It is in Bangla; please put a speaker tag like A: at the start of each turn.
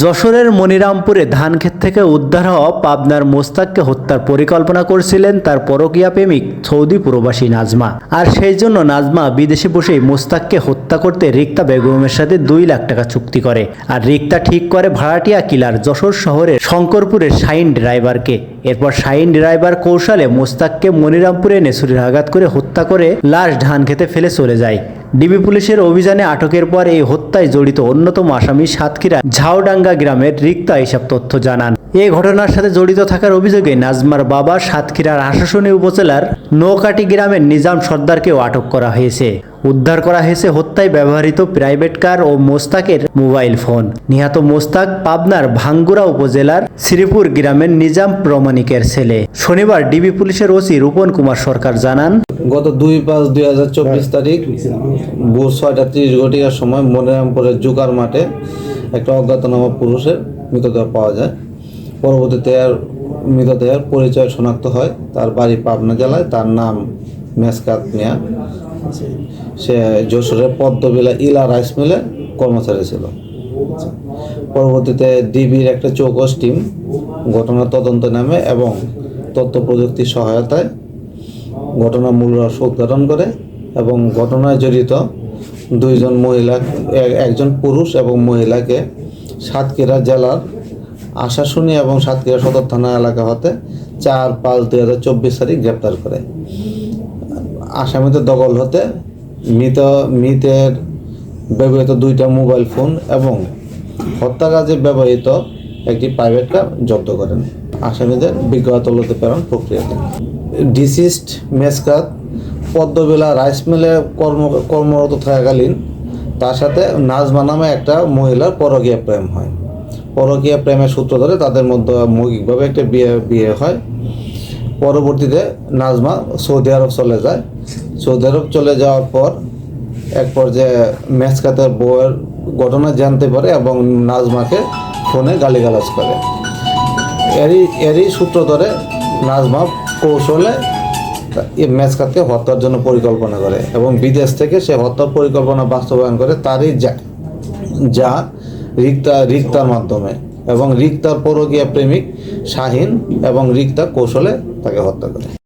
A: যশোরের মনিরামপুরে ধানক্ষেত থেকে উদ্ধার হওয়া পাবনার মোস্তাককে হত্যার পরিকল্পনা করছিলেন তার পরকীয়া প্রেমিক সৌদি প্রবাসী নাজমা। আর সেই জন্য নাজমা বিদেশে বসেই মোস্তাককে হত্যা করতে রিক্তা বেগমের সাথে দুই লাখ টাকা চুক্তি করে। আর রিক্তা ঠিক করে ভাড়াটিয়া কিলার যশোর শহরের শঙ্করপুরের শাইন ড্রাইভারকে। এরপর শাইন ড্রাইভার কৌশলে মোস্তাককে মনিরামপুরে এনে ছুরির আঘাত করে হত্যা করে লাশ ধান খেতে ফেলে চলে যায়। ডিবি পুলিশের অভিযানে আটকের পর এই হত্যায় জড়িত অন্যতম আসামি সাতক্ষীরা ঝাউডাঙ্গা গ্রামের রিক্তা এসব তথ্য জানান। এ ঘটনার সাথে জড়িত থাকার অভিযোগে নাজমার বাবা সাতক্ষীরার আশাসনী উপজেলার নৌকাটি গ্রামের নিজাম সর্দারকেও আটক করা হয়েছে। উদ্ধার করা হয়েছে হত্যায় ব্যবহৃত প্রাইভেট কার ও মোস্তাকের মোবাইল ফোন। নিহত মোস্তাক পাবনার ভাঙ্গুরা উপজেলার শ্রীপুর গ্রামের নিজাম প্রমাণিকের ছেলে। শনিবার ডিবি পুলিশের ওসি রূপন কুমার সরকার জানান,
B: গত দুই পাঁচ দুই হাজার চব্বিশ তারিখ ভোর ছয়টা তিরিশ ঘটিকার সময় মনিরামপুরের জুকার মাঠে একটা অজ্ঞাতনামা পুরুষের মৃতদেহ পাওয়া যায়। পরবর্তীতে আর মৃতদেহের পরিচয় শনাক্ত হয়। তার বাড়ি পাবনা জেলায়। তার নাম মেসকাত মিয়া। সে যশোরের পদ্মবিলা ইলা রাইস মিলে কর্মচারী ছিল। পরবর্তীতে ডিবির একটা চৌকস টিম ঘটনা তদন্ত নামে এবং তথ্য প্রযুক্তির সহায়তায় ঘটনার মূল রহস্য উদ্ঘাটন করে এবং ঘটনায় জড়িত দুইজন মহিলা একজন পুরুষ এবং মহিলাকে সাতক্ষীরা জেলার আশাশুনি এবং সাতক্ষীরা সদর থানা এলাকা হতে চার পাঁচ দুই হাজার চব্বিশ তারিখ গ্রেপ্তার করে। আসামিদের দখল হতে, মৃত, মৃতের ব্যবহৃত দুইটা মোবাইল ফোন এবং হত্যা কাজে ব্যবহৃত একটি প্রাইভেট কার জব্দ করেন। আসামিদের বিজ্ঞতা তলতে প্রেরণ প্রক্রিয়াতে। ডিসিস্ট মেসকাত পদ্মবেলা রাইস মিলে কর্ম, কর্মরত থাকাকালীন তার সাথে নাজমা নামে একটা মহিলার পরকীয়া প্রেম হয়। পরকীয়া প্রেমের সূত্র ধরে তাদের মধ্যে মৌখিকভাবে একটা বিয়ে বিয়ে হয়। পরবর্তীতে নাজমা সৌদি আরব চলে যায়। সৌদি আরব চলে যাওয়ার পর এক পর্যায়ে মেসকাতের বউয়ের ঘটনা জানতে পারে এবং নাজমাকে ফোনে গালিগালাজ করে। এরই এরই সূত্র ধরে নাজমা কৌশলে মেসকাতকে হত্যার জন্য পরিকল্পনা করে এবং বিদেশ থেকে সে হত্যার পরিকল্পনা বাস্তবায়ন করে তারই যা যা রিক্তা, রিক্তার মাধ্যমে এবং রিক্তার পরকীয়া প্রেমিক শাহিন এবং রিক্তা কৌশলে তাকে হত্যা করে।